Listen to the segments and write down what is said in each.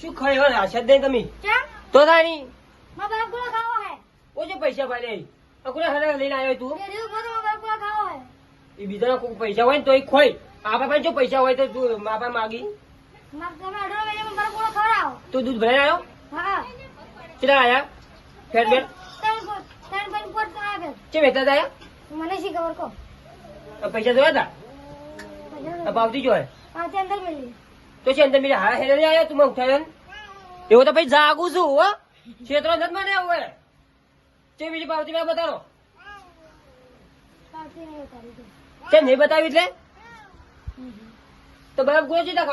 શું ખાઈ હોય? આશા દે તમે? તો તાણી માં પૈસા પાડે અકુરે હરે લઈને આવ્યો તું? એ કોઈ પૈસા હોય ને તો એ ખોઈ પાસે જો પૈસા હોય તો તું માગી. માં અઢાર તું દૂધ ભરાઈ આવ્યો હા. કેટલા આયા? ફેટ બેટ કો- કે વેચતા હતા મને શી ખબર કો આયા પૈસા જોયા હતા આ પાવતી જો હે હા તે છે અંદર મિલી. હા હેરે આવ્યો તું ઉઠાયો એવું તો ભાઈ જાગું છું હો. ક્ષેત્રો નથી મને આવું હે બીજી પાવતી મેં દે. કેમ નહીં બતાવી એટલે? તો બરફ ગોળો ચીતા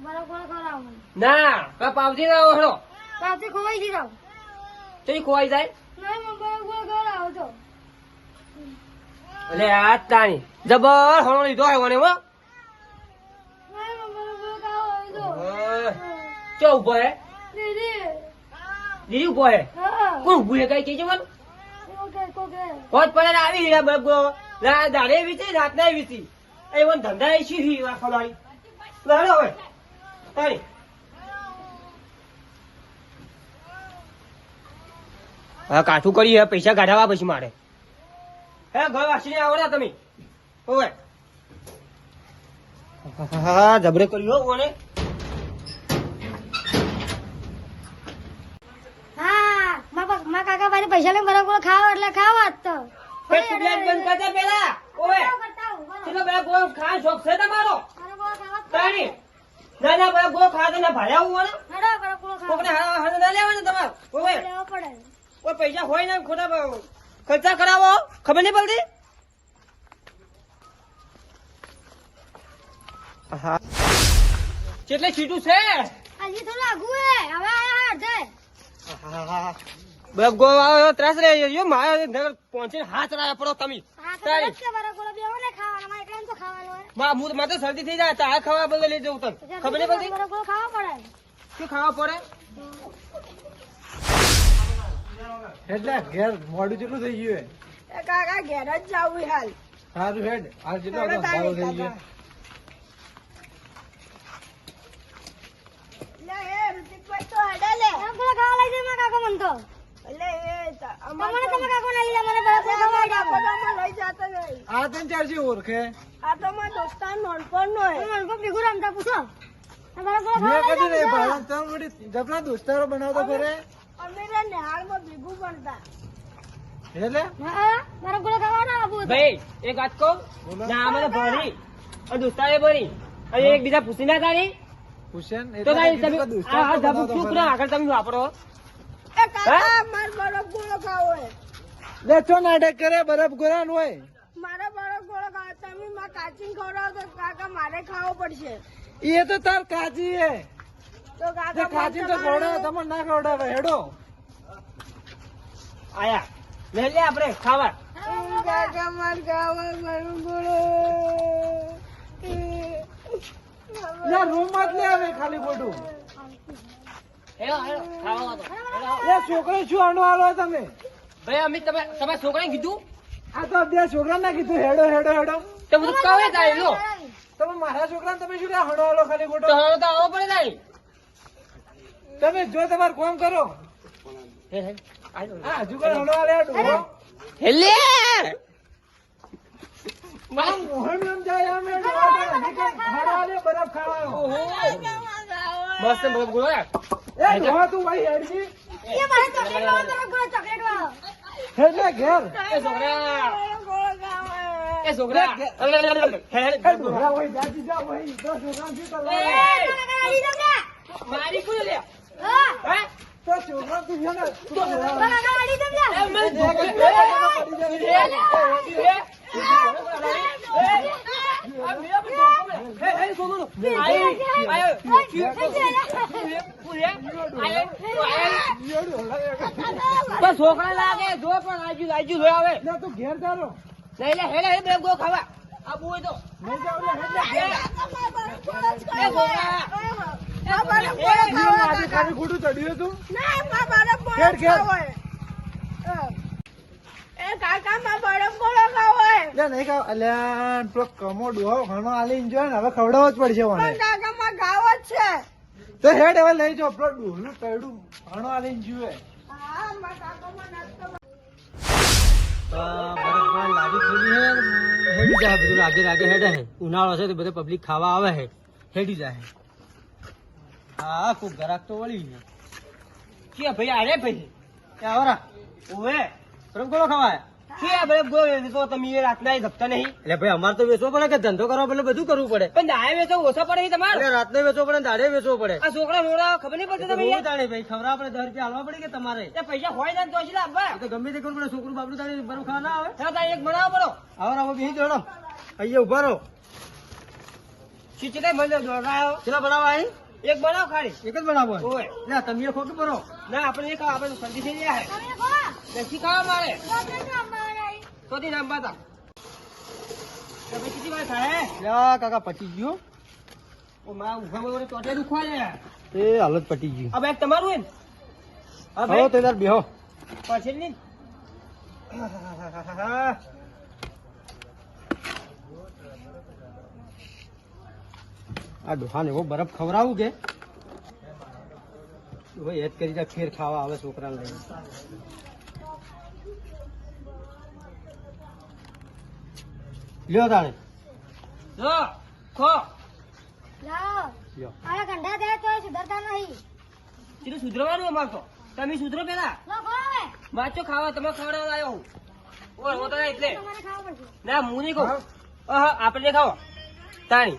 ના આ પાવતી ના આવો હળો. પાવતી ખોવાઈ ગઈ જાવ. તો ખોવાઈ જાય? એટલે આ તાણી. જબર હણો લીધો આવ્યો હો. ચો ઊભો હે. દીદી. ઊભો હે? કોણ ઉભું હે કઈ કેજો જવાનું પડે આવી રહ્યા રા દાડે વીતી રાતના વીતી. એ ધંધા એ શી રાખો હવે. તાણી હા કાઠું કરી હે પૈસા કાઢાવા પછી મારે. હે ઘર વાસીને આવડે તમે. ઓવે. હા જબરે કર્યો કોને હા મા કાકા ભાઈ પૈસા લઈને બરાબર ગોળો ખાવો એટલે ખાવ આજ તો. તુબલેટ બંધ કરતા પેલા. ઓવે. ચલો બે ગોળ ખા શોખ છે તમારો. તાણી ના ના બે ગોળ ખા ના ભાડ્યા હું કોકને હારા હારા ના લેવાના તમારે? ઓવે કોઈ પૈસા હોય ને ખોટા ખર્ચા કરાવો ખબર નહીં પડતી? હા. કેટલે સીટું છે? હજી તો લાગુ હે. હવે આયા હા ગો આવ્યો ત્રાસ રે યો મારે નગર પહોંચીને હાથ રાયા પડો તમે. તારી. બરફ કે બરફ ગોળો બેવો ને ખાવાના માં એકલા તો ખાવાનો હોય. માં હું મારે શરદી થઈ જાય આ ખાવા બદલે લઈ જવું તને. ખબર નહીં પડતી? બરફ ગોળો ખાવો પડે? શું ખાવા પડે? એટલે ઘેર મોડું જેટલું થઈ ગયું હે કાકા ઘેર જ જાવું હાલ. સારું હેડ. હાલ જેટલો હેડો થઈ ગયું. લે એ ઋતિકભાઈ તો હેડે લે. ખાવા લઈ જાય કાકા મન તો એટલે એ ત- તમને કાકો લઈ લે મને બરાબર ગોળો અમાર ખાવા કાકો લઈ જાતો નહીં. આ તને ચારજી ઓરખે આ તો મારા દોસ્તાર નાનપણનો હે. તમે મને ભેગું રમતા પૂછો. મેં કદી નહીં જાય ભાડે તમે વળી દોસ્તારો બનાવતો ફરે અમે રે નેહાળમાં ભીગુ બનતા એટલે? હા બરફ ગોળો ખાવાનો આબુ ભાઈ એક વાત કહું? ના અમે ભરી અને દોસ્તારે ભરી અને એકબીજા પૂછી ના તારી હુસેન તો તમે આ ફરે. ના આગળ તમે વાપરો? લે નાટક કરે બરફ ગોરાન હોય. મારે બરફ ગોળો ખાવ તમે માં કાચીને ખવડાવો તો કાકા મારે ખાવો પડશે. એ તો તાર કાચી હે તો કાકા કાચી તો ખવડાવે તમને ના ખવડાવે હેડો. આયા લે લે આપણે ખાવા. કાકા મારે ખાવો મારું ગોળો. લે રૂમ જ લે આવે ખાલી ખોટું. હેલો હેલો ખાવા તો લે છોકરો શું આનો આલો તમે? ભાઈ અમે તમે તમારા છોકરાને કીધું? આ તો બે છોકરા ના કીધું હેડો હેડો હેડો. તો બધું કહે તારી લો તમે મારા છોકરા તમે શું હણો આલો ખાલી તો ખોટો તો આવો પડે તારી. તમે જો તમારે કોમ કરો. હે હે હા હજુ હણો આલે આ ડોહો. હેલે! આમ મોહન એમ જાય આમ એ ડોહો. તો હજી કંઈ હણો આલે બરફ ખાવાનો મસ્ત બરફ ગોળો. એ ડોહો તું ભાઈ હેડજી એ મારે ચોકલેટ વાળો બરફ ગોળો ચોકલેટ વાળો હેડલે ઘેર એ છોકરા. એ જા તો શું કરવા એ, મારી લે હા તો તું છે ને તું એ જાય. છોકરા લાગે જો પણ આજુ આજુ જોઈ આવે લે તું ઘેર ચાલો. નહીં લે હેલે હેલે ગો ખાવા. આબુ હોય તો. ખોટું ચડ્યું હતું? ઘેર, ઘેર. ખાવો હે. એ કાકા માં બરફ ગોળો ખાવો. એટલે નહીં ખાવ અલ્યા પેલો કમો ડોહો ઘણો આલી enjoy ને હવે ખવડાવવો જ પડશે મને. પણ ગાવ જ છે. તો હેડ હવે લઈ પેલો ડોહનું કયડું ઘણો આલી જાય બધું રાગે રાગે હેડે હે. ઉનાળો છે તો બધે પબ્લિક ખાવા આવે હે. હેડી જાય હા. ખૂબ ગરાક તો વળી ગયા. કે ભાઈ આરે ભાઈ? કે આવરા? ઓવે પરમ કોલો ખવાય કે ભાઈ ગો તો તમે એ રાતના એ ધપતા નહીં. એટલે ભાઈ અમારે તો વેચવો પડે કે ધંધો કરવા એટલે બધું કરવું પડે. પણ દાડે વેચો ઓછો પડે તમારે. રાતને વેચવો પડે દાડે વેચવો પડે. આ છોકરા મોડા ખબર નહીં પડતી તમે દાડે ભાઈ ખવરા પડે દસ રૂપિયા હાલવા પડે કે તમારે? પૈસા હોય ને તો ગમે તે કરવું પડે છોકરું બાપડું તારે બરો ખાવા ના આવે. હા તારે એક બનાવો પડો. આવો આવો બેસી જોડો અહીંયા ઊભા રહો. ખીચડી મને દોડાયો ચલા બનાવો અહીં એક બનાવ ખાલી. એક જ બનાવો ઓય. ના તમે ખોટું બનો ના આપણે એક આપણે શરદી થઈ ગયા તમે નથી ખાવા મારે. તો થી નામ બાતા કેટલી વાર થાય? યા કાકા પટી ગયો. ઓ માં ઊભા વગર ટોટે દુખવા લે એ હાલત પટી ગયું હવે તમારું હે ને હા ભાઈ તે બેહો. પાછળની આ ડોહાને એવો બરફ ખવડાવું કે? ભાઈ હેત કરી જા ફેર ખાવા આવે છોકરા લઈને. લ્યો તાણે. ખો. લ્યો. ગંડા સુધરતા નહીં. સીધું સુધરવાનું અમાર તો. તમે સુધરો પેલા. લો માચો ખાવા તમે ખવડાવવા આવ્યો હું. ઓર હું તો એટલે. તમારે ખાવું પડશે. ના હું નહીં કહું આપણે ખાવો તાણી.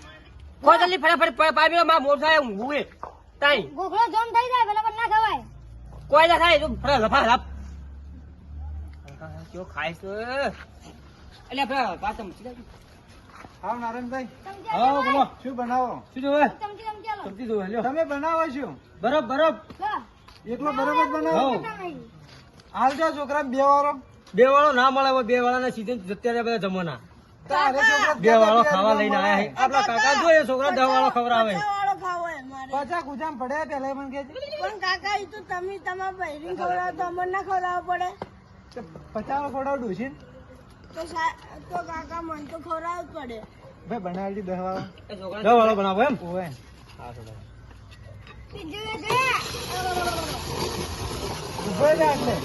ખો જલ્દી ફટાફટ પામી માં મોર થાય હું હુએ તાણી ગોખલો જોમ થઈ જાય પણ ના ખવાય. કોઈ ના થાય તું ફટા લફા લપ. કયો ખાય છે એટલે ફટા વાત સમજી લેજો આવો નારાયણભાઈ. હા બોલો. શું બનાવો? શું જોવે. સમજી જોવે લ્યો. તમે બનાવો શું? બરફ બરોબર એકલો બરોબર બનાવો. હાલ જો છોકરા બે વાળો બે વાળો ના મળે બે વાળાના સીઝન અત્યારે બધા છોકરા બે વાળો ખાવા લઈને આયા આપડા કાકા જોઈએ છોકરા દસ વાળો ખવડાવે. વાળો ખાવો હે મારે. પચા ગુજામ પડ્યા પેલા મને કે પણ કાકા એ તો તમે તમારા બહેરી ખવડાવો તો અમને ના ખવડાવવો પડે. પચાસ ખોડાવ ડોસી તો સા- તો કાકા મને તો ખવડાવવું જ પડે. ભાઈ બનાવી દસ વાળો. દસ વાળો બનાવો એમ? ઓવે. હા થોડા રહે એટલે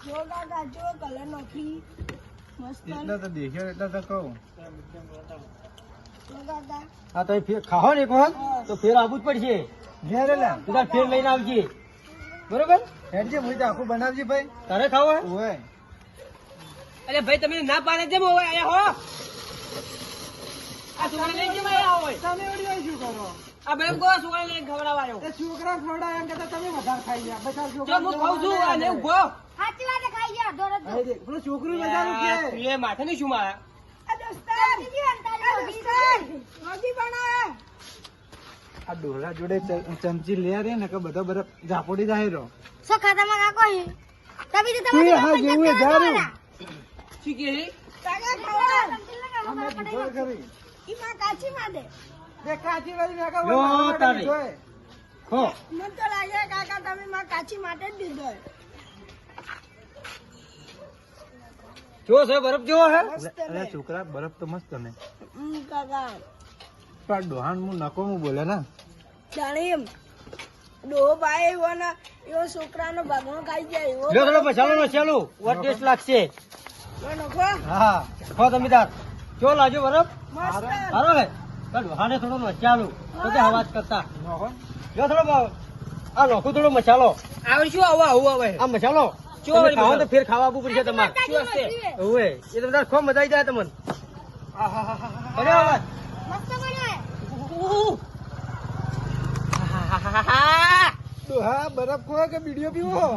જો કાકા જો કલર નથી મસ્ત એટલે તો દેખ્યો એટલે તો કહું. હા તો ફેર ખાઓ ને એક વખત તો ફેર આવવું જ પડશે. ઘેર તું તાર ફેર લઈને આવજે. બરોબર? હેડજે હું તો આખું બનાવજે ભાઈ. તારે ખાવો અરે ભાઈ તમે ના પાડે જેમ હોય આયા હો. આ છોકરા લઈને જેમ આયા હોય. તમે વળી શું કરો? આ બેન કો છોકરા લઈ ખવડાવવા આવ્યો એ છોકરા ખવડાવે એમ કરતા તમે વધારે ખાઈ ગયા બધા છોકરા હું ખાઉં છું અને ઊભો સાચી વાત ખાઈ ગયા દોડો જ અહીં પેલું છોકરું વધારું કે? તું એ માથે નહીં શું મારા આ દોસ્તાર. બીજી વાત તારી આ દોસ્તાર રોટી બનાવે. આ ડોલા જોડે ચમચી લે રે ને કે બધો બરફ ઝાપોડી જાય રહ્યો શું ખાતામાં કાકો છે? તમે તો તું હા જેવું એ જારું. શું કે? કાકા ખવડાવ ચમચી લગાવો, અમે મારા દીધો પટેલ. ખરી. ઈમાં કાચી માટે બે કાચી વાળી મેં કહું, લો તારી. ખો મને તો લાગે કાકા તમે માં કાચી માટે જ દીધો હે. જો છે બરફ જેવો હે? અરે છોકરા બરફ તો મસ્ત ને. કાકા. પણ ડોહાન મુ નકો મુ બોલે ને? જાણીમ એમ. ડોહો ભાઈ એવો ને એવો છોકરાનો ભાગનો ખાઈ જાય એવો લ્યો થોડો મસાલો ચાલો વોટ ટેસ્ટ લાગશે? હા. ખો તમે તાર લાજો લાગ્યો બરફ. મસ્ત. હારો હે? પણ હાને થોડો મસાલો. તો કે હવાજ કરતા. નકો? લ્યો થોડો આ નોખું થોડો મસાલો. આવે શું આવું આવું આવે આ મસાલો. તો ફેર ખાવા પડશે તમારે. શું હશે? ઓવે એ તો બધા ખોમ મજા આવી જાય તમને. ડોહા બરફ ખોવા કે બીડીઓ પીવો?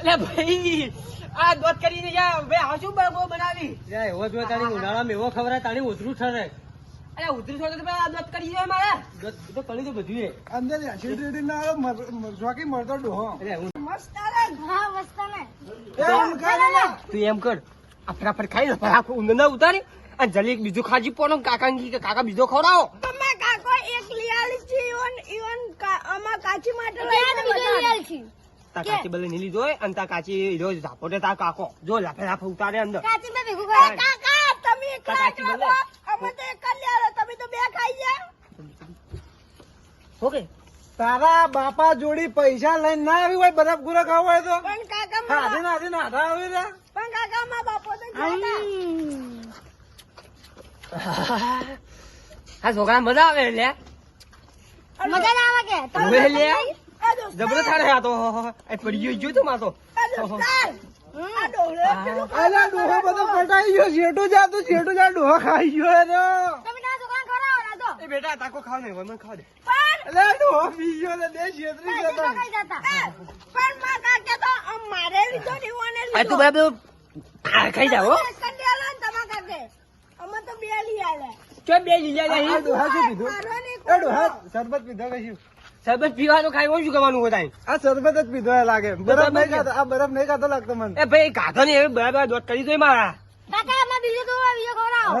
અલે ભાઈ આ દોત કરીને જા. બે હાશું બગો બરફો બનાવી. યા એવો જો તાણી ઉનાળામાં એવો ખવરાય તાણી ઉતરું ઠરે અરે ઉધરું છો તો આ દોત કરી જાય મારે. દોત તો કરી તો બધું એ અંદર રેડી ના આવે મર- મર- જોકી મરતો ડોહો. અરે મસ્ત તું એમ કર આ ફટાફટ ખાઈ આખું ઊંધર ના ઉતારી અને જલ્દી બીજું ખાજી પોનો કાકા કે કાકા બીજો ખવડાવો. તમે કાકો એક લિયાલી છે ઈવન ઈવન આમાં કાચી માટે લઈ છી. તા કાચી બલે અને તા કાચી રોજ ઝાપોટે તા કાકો. જો લાફે લાફે ઉતારે અંદર. કાચી ને ભેગું કરે કાકા તમે કાચી તો અમે તો એક જ તમે તો બે ખાઈ જા ઓકે. તારા બાપા જોડી પૈસા લઈને ના આવી હોય બરફ ગુરો ખાવ હોય તો? પણ કાકા હાથે મારા નાથે નાથા આવી રહ્યા પણ કાકા મારા બાપો તો આ છોકરા મજા આવે લે. મજા ના આવે કે? તમે લે જબરો થારે આ તો. એ પડી ગયો જો તો માં તો એ દોસ્તાર, આ ડોહલો પેલું અલા ડોહો બધો પટાઈ ગયો. શેઠું જાતું શેઠું જા ડોહો ખાઈ ગયો તમે તારા છોકરાને ખવડાવો ના તો એ બેટા તાકો ખાવ ને મને ખાવ દે. પણ અલા ડોહો પી ગયો ને બે છેતરી પૈસા જતા. તો કઈ જતા. એ, પણ મારા કાકા તો આમ મારે લીધો ને ઈવોને આ તું લીધો. બરાબર ખા- ખાઈ જાવ હો. એક જ લ્યા લે ને તમારા કાકે. અમે તો બે લઈ આલે. ચો બે લીલા આ નહીં ડોહા શું પીધું? મારો ને એ ડોહા શરબત પીધો કશું સરબત પીવાનું ખાઈ શું કરવાનું હોય આ સરબત જ પીધો એ લાગે. બરફ નહીં ખાતો આ બરફ નહીં ખાતો લાગતો મને. એ ભાઈ કાઢો ને હવે બરાબર દોટ કરી દો મારા. કાકા બીજો તો બીજો ખવડાવો.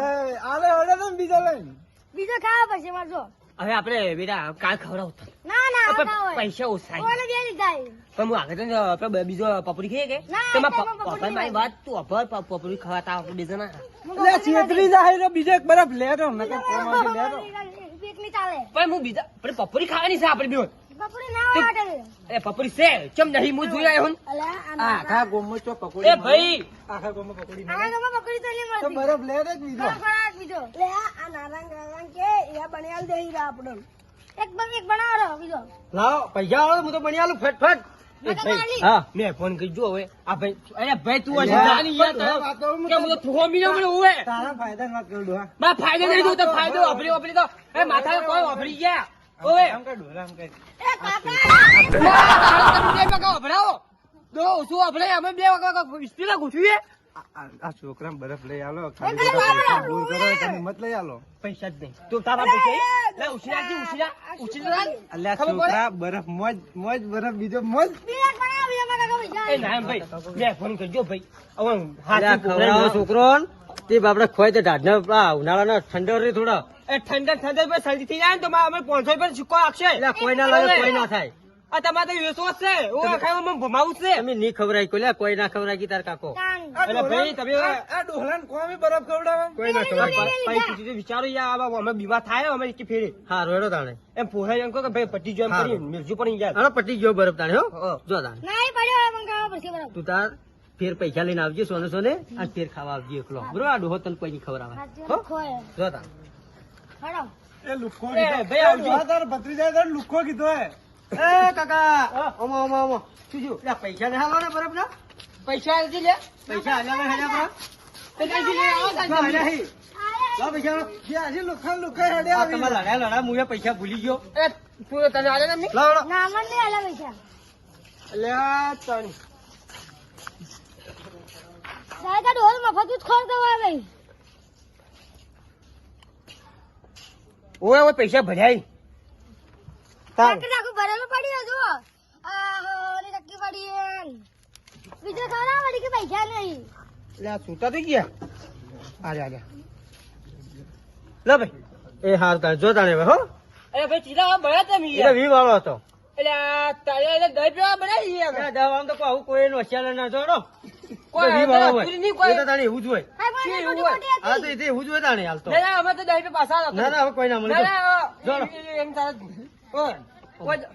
આલે બીજો લઈને. બીજો ખાવા પછી મારે જો. હવે આપણે બેટા કાલ ખવડાવતા ના ના પૈસા ઓછા. પણ હું આગળ આપણે બીજો પપડી ખાઈએ કે? ના, તેમાં તેમાં પ- પપડી પપડી મારી વાત તું અભર પપડી ખવાતા આપણે બે જણા. હું એટલે છેતરી જાય બીજો એક બરફ લે તો નકર નથી. કોમાંથી લે ની ચાલે. પણ હું બીજા પણ પપડી ખાવાની છે આપણે બે બપોરે ના વાટે એ પપડી છે? ચમ નહીં? હું જોઈ આવ્યો. આખા ગોમમાં ચો પકોડી એ ભાઈ! આખા ગોમમાં પકોડી મળે. આના પકોડી તો નહીં તો બરફ લે દે બીજો ખવડાવો બીજો લે, આ નારંગ નાના કે એ બનેલ દઈ રા આપણો. એક બમ એક બનાવો બીજો. લાવ પૈસા આવો હું તો બની આલું ફટફટ. મેં ફોન કરી જો હવે. આ ભાઈ અરે ભાઈ તું હજી યાર, તો હું કે હું તો થોડો મિલો મને ઉવે? તારા ફાયદા વાત કરું બા ફાયદો નહીં તો ફાયદો વાપરી વાપરી તો. એ માથા કોઈ વાપરી ગયા? ઓવે. આમ કર ડોહા, કર. એ કાકા તમે બે વખત વાપરાવો દો અમે બે આ- આ આ બરફ લઈ આલો ખાલી દૂર કરો તમે મત લઈ આલો. પૈસા જ નહીં. તું તારા પૈસા ઉછીરા જી ઉછીરા ઉછીરા અલ્યા છોકરા બરફ મોજ મોજ બરફ બીજો મોજ? છોકરો તે બાપડે ખોય તે ઢાઢના ઉનાળાના ઠંડો રે થોડા. એ ઠંડક ઠંડા પર શરદી થઈ જાય ને તો અમે પાંચસો રૂપિયા સિક્કો આપશે. એટલે કોઈ ના લાગે કોઈ ના થાય. આ તમારે તો વેચવો છે. હું આખા મને ભમાવું છે. અમે નહીં ખવરાય કોઈ કોઈ ના ખવરાય કી તાર કાકો. એટલે ભાઈ તમે આ- ડોહલાને બરફ ખવડાવે કોઈ ના ખબર ભાઈ કીધું વિચારો યાર આ અમે બીમાર થાય અમે કે ફેરે. હા રોડો તાણે. એમ પોહા એમ કહો કે ભાઈ પટ્ટી જો એમ હા. કરી મિલજુ પણ યાર હાલો પટી ગયો બરફ તાણે હો. જો તાણે. નહીં પડ્યો હવે મંગાવવા પડશે બરાબર. તું તાર ફેર પૈસા લઈને આવજે સોને સોને અને ફેર ખાવા આવજે એકલો. બરોબર આ ડોહો તને કોઈ ની ખવડાવે. હાથ હો? જો તાણ. એ કીધો. ભાઈ એ આવજો. ડોહા તારો ભત્રીજાએ તારો લુખ્ખો કીધો હે એ કાકા ઓમો ઓમો ઓમો. શું છું પૈસા નહીં હાલો ને બરફ ના પૈસા નથી લે પૈસા હેડે ભૂલી ગયો. તને આલે ને પૈસા. અલ્યા તારી. દાદા ઢોલ મફત ખોરતો હોય ભાઈ. ઓય ઓય પૈસા ભર્યા. આખું આખું ભરેલું પડ્યું. આહો, ની ટક્કી પડી. બીજો ખવડાવો વળી કે પૈસા નહીં. એટલે સૂતા થઈ ગયા? આલે આલે લે ભાઈ. એ હાર તાણે જો હો. અરે ભાઈ ચીલા ભર્યા તમે તો વી વાળો હતો. એટલે તારે એટલે દહીં પીવા બનાવી એ દવા તો કોઈ આવું કોઈ નો હોશિયાર ના જોડો. કોઈ વી વાળો હોય. પૂરી નહીં કોઈ. તો તાણે એવું જ હોય. હા, પણ શી એ એવું ખોટી હોય? ખોટી હા હતી. તો એ એવું જ હોય તાણે હાલ તો. ના ના અમે તો દહીં પાછા ના ના હવે કોઈ ના મળે. ના ના જોડો. એ- એ- એમ તારે ઓય, ઓય.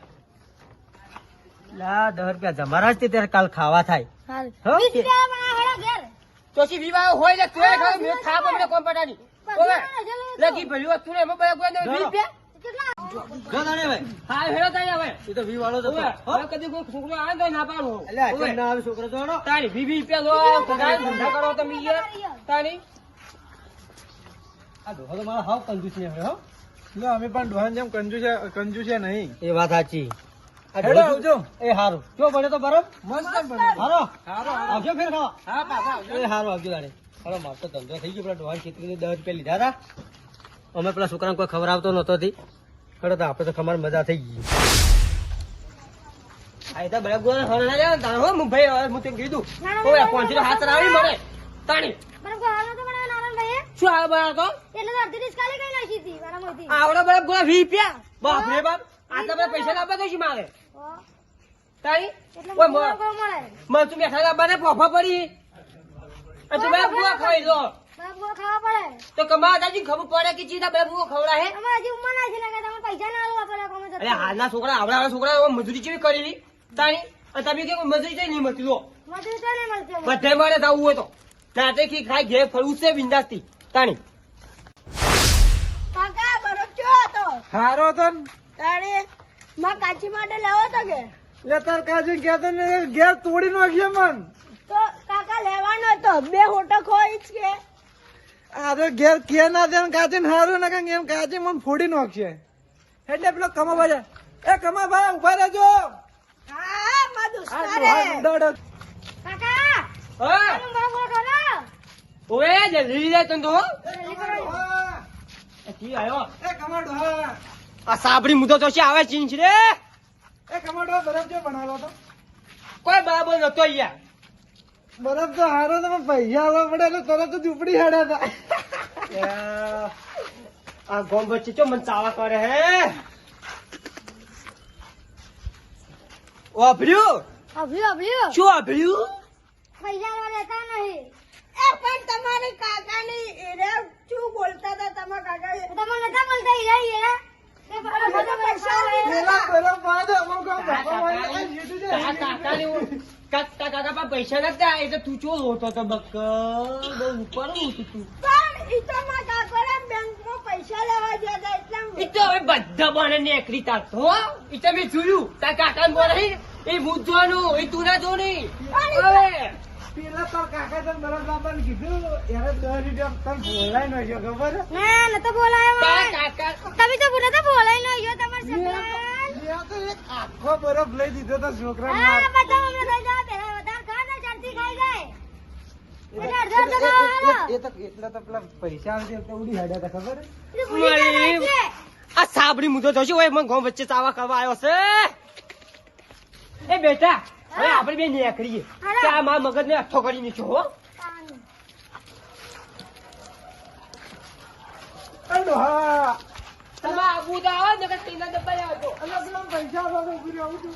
લા દસ રૂપિયા જમારા જ ત્યારે કાલ ખાવા થાય. વિવાહ હોય ને તું ખાવ મેં ખા પણ કોણ પટાની લગી ભલ્યું તું એમાં બધા કોઈ વીસ રૂપિયા? કેટલા? ભાઈ. હા હેરો તાઈ હવે. એ તો વી વાળો જ હતો. ઓય, હો? હવે કદી કોઈ છોકરો આવે તો ના પાડું એટલે આ ના આવે છોકરો જોડો તારી વી વી રૂપિયા લો પગાર ધંધા કરો તમે યાર તારી. આ ડોહો તો મારો હાવ કંજૂસ ને હો. લો અમે પણ ડોહાન જેમ કંજુ છે કંજુ છે નહીં. એ વાત સાચી. હેડો આવજો. એ હારું. જો બને તો બરોબર. મસ્ત બને. હારો હારો આવજો ફેર ખાવા. હા પાછા આવજો. એ હારું આવજો તારે. હાલો માર ધંધો થઈ ગયો પેલા ડોહાન ખેતરી દસ રૂપિયા લીધા હતા. અમે પેલા છોકરાને કોઈ ખબર આવતો નતો ખડો તો આપણે તો ખમાર મજા થઈ ગઈ. આ તો બરાબર હળ ના જાય તાણ હું ભાઈ હવે હું તને કીધું. ના, ના, ઓય પહોંચી હાથ રાવી ના. તાણી. મને ગોળાનો તો બનાવ્યો નારાયણભાઈએ. શું આવે બરાબર તો? એટલે અડધી ડીશ ખાલી કરી નાખી હતી મારા મોંથી. આવડે બરાબર ગોળા વી રૂપિયા. બાપ રે બાપ આ તો બધા પૈસા લાવવા તો મારે. તાણી એટલે મને મળે. મને તું પોફા પડી. અને તું બધા બુઆ ખાઈ લો. ગોળો તો કમા દાદી ખબર પડે કે ચીતા બધા બુઆ ખવડા હે અમાર હજી ઉંમર ના છે ને તમે પૈસા ના આલવા પડે કોમે જતો. અરે હાલના છોકરા આવડા આવડા છોકરા એવા મજૂરી કેવી કરેલી? તાણી અને તમે કે મજૂરી કઈ નહીં મળતી જો મજૂરી તો નહીં મળતી બધે મારે થવું હોય તો. નાટે કી ખાઈ ઘેર ફરવું છે બિંદાસથી. તાણી. કાકા બરો ચો તો. હારો તો તાણી માં કાચી માટે લેવો તો કે? લે તાર કાજુ કહેતો ને ઘેર તોડી નાખ્યો મન. તો કાકા લેવાનો તો બે હોટો ખોઈ જ કે. આ તો ઘેર કે ના દે કાજે હારું ના કાંઈ એમ કાજે મને ફોડી નાખશે. એટલે પેલો કમા ભાઈ એ કમા ભાઈ ઊભા રહેજો. ઓએ જલ્દી જાય તને તો. એ કી આયો? એ કમાડો આ સાબડી મુદો તો આવે ચીંચ રે. એ કમાડો બરફ જો બનાવેલો તો. કોઈ બરાબર નતો અહીંયા. બરફ તો હારો તમે પૈસા આવવા પડે એટલે તરત જ ઉપડી હેડ્યા હતા. આ ગોમ વચ્ચે ચો મને ચાવા કરે હે? વાભર્યું અભ્યું અભ્યું શું વાપર્યું પૈસા લેવા દેતા નહીં. એ પણ તમારી કાકાની એને શું બોલતા હતા તમારા કાકા તમે નતા બોલતા રહી એરા કે બધો બધો પૈસા લઈ પેલા બરફ બાંધો, અમુક આમ તા ધક્કો મારીને આ જીતું છે. કાકાને એવું- કા- તા કાકા પા પૈસા નતા એટલે તું ચો લોતો તો બક બહુ ઉપર ઊંચું તું. પણ ઈ તો મારા કાકાના બેંકમાં પૈસા લેવા ગયા હતા એટલે ઈ તો હવે બધા બને નેકરી તાર તો ઈ તો મેં જોયું તા કાકા ને બોલાઈ એ હું જોવાનું એ તું ના જો નહીં હવે. પેલા તો કાકા તને બાપા ને કીધું એને દસ રૂપિયા તને બોલાય નાખ્યો ખબર છે? ના નતો બોલાયો કાકા તમે તો બોલા તો બોલાય ન ગયો તમારે સગન તો એક આખો બરફ લઈ દીધો તો છોકરા હા બધા વધારે ખા ને જલ્દી ખાઈ જાય. એ તો એટલા તો પેલા પૈસા આવશે એટલે ઉડી હેડ્યા હતા ખબર છે? એ તો ભૂલી ગયા મારી- છે. આ સાબડી મુદ્દો થશે ઓય મને ગામ વચ્ચે ચાવા કરવા આવ્યો છે. એ બેટા હવે આપણે બે નીકળીએ. આ મારા મગજ ને અઠો કરી નીચો હો. ડોહા, તમે આબુ તો આવો ને ટીના ડબ્બા લેવા દો અલા પેલા પૈસા આવવા ઊભી આવું છું.